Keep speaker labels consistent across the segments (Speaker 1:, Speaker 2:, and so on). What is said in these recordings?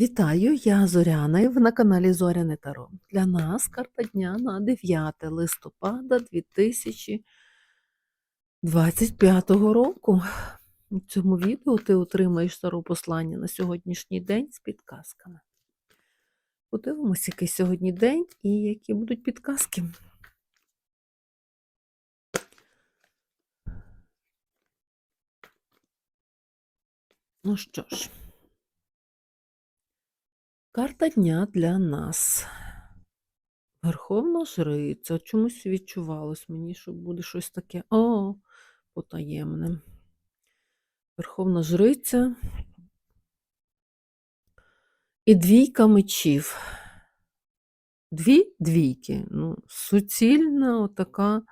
Speaker 1: Вітаю, я Зоряна і ви на каналі Зоряне Таро. Для нас карта дня на 9 листопада 2025 року. У цьому відео ти отримаєш стару послання на сьогоднішній день з підказками. Подивимось, який сьогодні день і які будуть підказки. Ну що ж. Карта дня для нас. Верховна жриця. Чомусь відчувалось мені, що буде щось таке. О, потаємне. Верховна жриця. І двійка мечів. Дві двійки. Ну, суцільна отака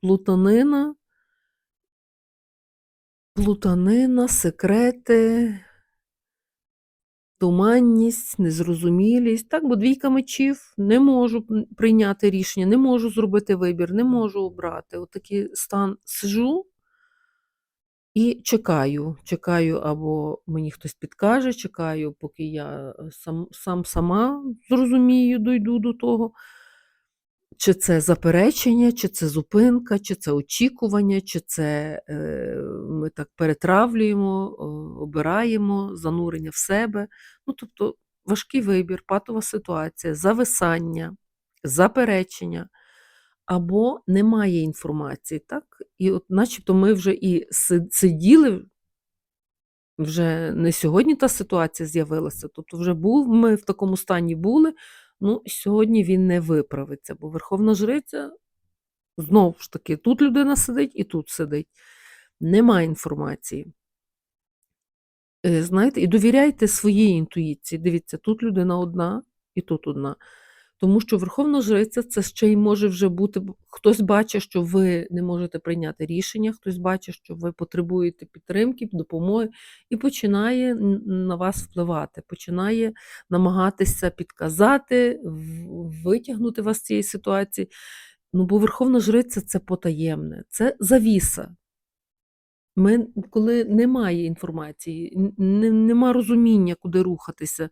Speaker 1: плутанина. Плутанина, секрети, туманність, незрозумілість. Так, бо двійка мечів не можу прийняти рішення, не можу зробити вибір, не можу обрати. Отакий стан сижу і чекаю. Чекаю, або мені хтось підкаже, чекаю, поки я сам, сам сама зрозумію, дойду до того. Чи це заперечення, чи це зупинка, чи це очікування, чи це е, ми так перетравлюємо, обираємо занурення в себе. Ну, тобто важкий вибір, патова ситуація, зависання, заперечення, або немає інформації. так? І от начебто ми вже і сиділи, вже не сьогодні та ситуація з'явилася, тобто вже був, ми в такому стані були. Ну, сьогодні він не виправиться, бо Верховна Жриця знову ж таки, тут людина сидить і тут сидить. Нема інформації. Е, знаєте, І довіряйте своїй інтуїції. Дивіться, тут людина одна і тут одна. Тому що Верховна Жриця це ще й може вже бути, хтось бачить, що ви не можете прийняти рішення, хтось бачить, що ви потребуєте підтримки, допомоги, і починає на вас впливати, починає намагатися підказати, витягнути вас з цієї ситуації. Ну, бо Верховна Жриця це потаємне, це завіса. Ми, Коли немає інформації, нема розуміння, куди рухатися.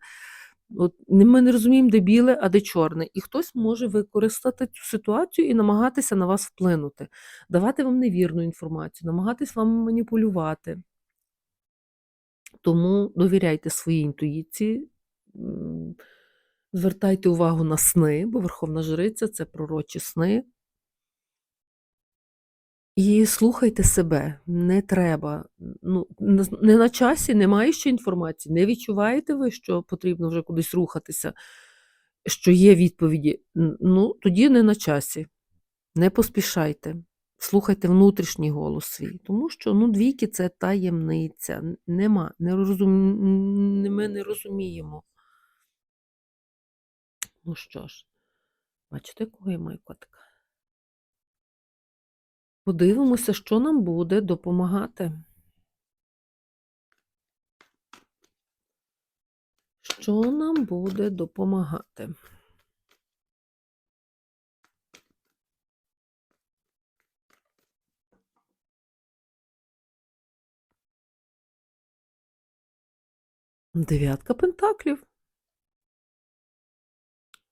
Speaker 1: От Ми не розуміємо, де біле, а де чорне. І хтось може використати цю ситуацію і намагатися на вас вплинути, давати вам невірну інформацію, намагатись вам маніпулювати. Тому довіряйте своїй інтуїції, звертайте увагу на сни, бо Верховна Жриця це пророчі сни. І слухайте себе, не треба. Ну, Не на часі, немає ще інформації. Не відчуваєте ви, що потрібно вже кудись рухатися, що є відповіді. Ну, тоді не на часі. Не поспішайте. Слухайте внутрішній голос свій. Тому що ну, двійки це таємниця. Нема. Не розум... Ми не розуміємо. Ну що ж, бачите, кого я маю котика? Подивимося, що нам буде допомагати. Що нам буде допомагати? Дев'ятка пентаклів.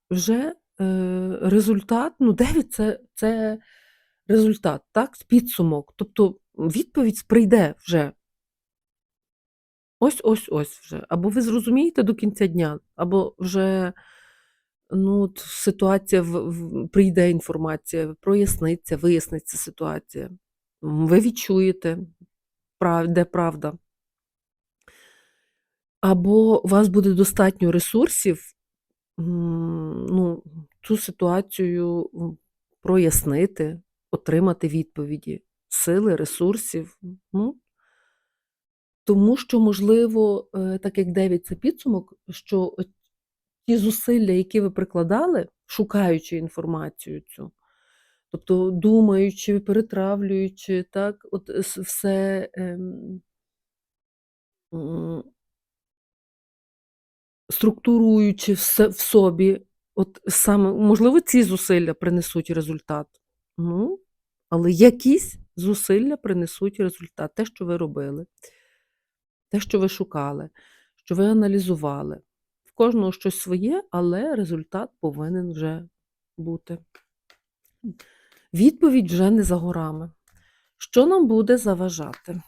Speaker 1: Вже е, результат, ну, дев'ять це, це результат, так, підсумок. Тобто відповідь прийде вже. Ось ось ось вже. Або ви зрозумієте до кінця дня, або вже ну, ситуація в, прийде інформація, проясниться, виясниться ситуація. Ви відчуєте, де правда. Або у вас буде достатньо ресурсів ну, цю ситуацію прояснити, отримати відповіді, сили, ресурсів. Ну, Тому що, можливо, е, так як Девід це підсумок, що ті зусилля, які ви прикладали, шукаючи інформацію цю, тобто думаючи, перетравлюючи, так, от все ем, структуруючи все в собі, от саме, можливо, ці зусилля принесуть результат. Ну, але якісь зусилля принесуть результат. Те, що ви робили, те, що ви шукали, що ви аналізували, В кожного щось своє, але результат повинен вже бути. Відповідь вже не за горами. Що нам буде заважати?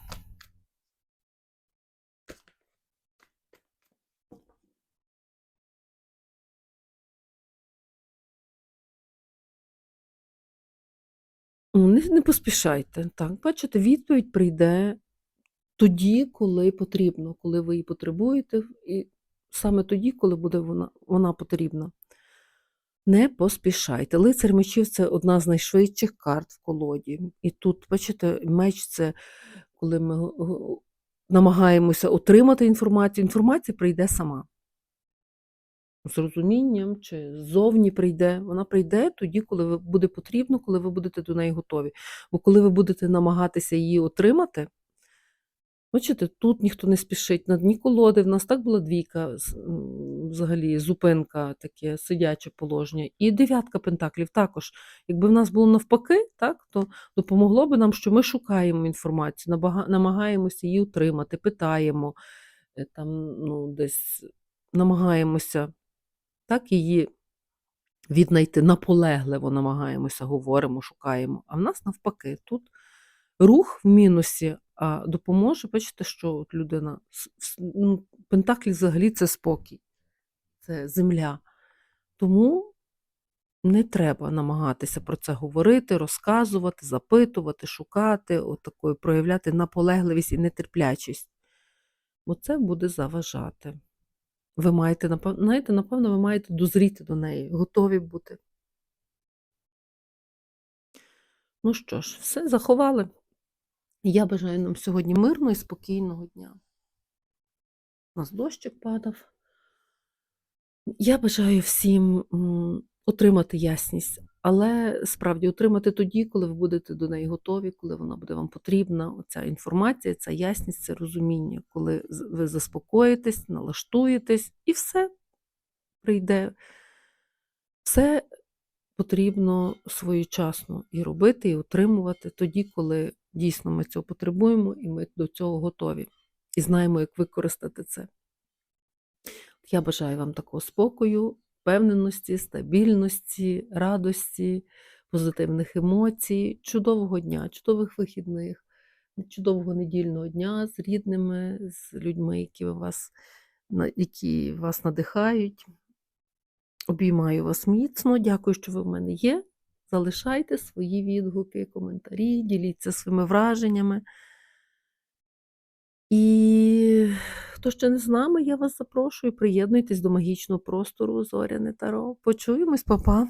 Speaker 1: Не, не поспішайте. Так, бачите, відповідь прийде тоді, коли потрібно, коли ви її потребуєте, і саме тоді, коли буде вона, вона потрібна. Не поспішайте. Лицар мечів це одна з найшвидших карт в колоді. І тут, бачите, меч це коли ми намагаємося отримати інформацію, інформація прийде сама. З розумінням чи ззовні прийде. Вона прийде тоді, коли буде потрібно, коли ви будете до неї готові. Бо коли ви будете намагатися її отримати, бачите, тут ніхто не спішить. На дні колоди в нас так була двійка, взагалі, зупинка, таке сидяче положення. І дев'ятка пентаклів також. Якби в нас було навпаки, так, то допомогло би нам, що ми шукаємо інформацію, намагаємося її отримати, питаємо, е, там, ну, десь намагаємося так її віднайти наполегливо намагаємося, говоримо, шукаємо. А в нас навпаки, тут рух в мінусі, а допоможе, бачите, що от людина. ну, Пентаклі взагалі це спокій, це земля. Тому не треба намагатися про це говорити, розказувати, запитувати, шукати, от проявляти наполегливість і нетерплячість. Бо це буде заважати. Ви маєте, знаєте, напевно, ви маєте дозріти до неї, готові бути. Ну що ж, все, заховали. Я бажаю нам сьогодні мирного і спокійного дня. У нас дощик падав. Я бажаю всім отримати ясність, але справді отримати тоді, коли ви будете до неї готові, коли вона буде вам потрібна. Оця інформація, ця ясність, це розуміння, коли ви заспокоїтесь, налаштуєтесь, і все прийде. Все потрібно своєчасно і робити, і отримувати тоді, коли дійсно ми цього потребуємо, і ми до цього готові. І знаємо, як використати це. Я бажаю вам такого спокою, впевненості, стабільності, радості, позитивних емоцій, чудового дня, чудових вихідних, чудового недільного дня з рідними, з людьми, які вас, які вас надихають. Обіймаю вас міцно. Дякую, що ви в мене є. Залишайте свої відгуки, коментарі, діліться своїми враженнями. І хто ще не з нами, я вас запрошую. Приєднуйтесь до магічного простору Зоряне Таро. Почуємось, па-па!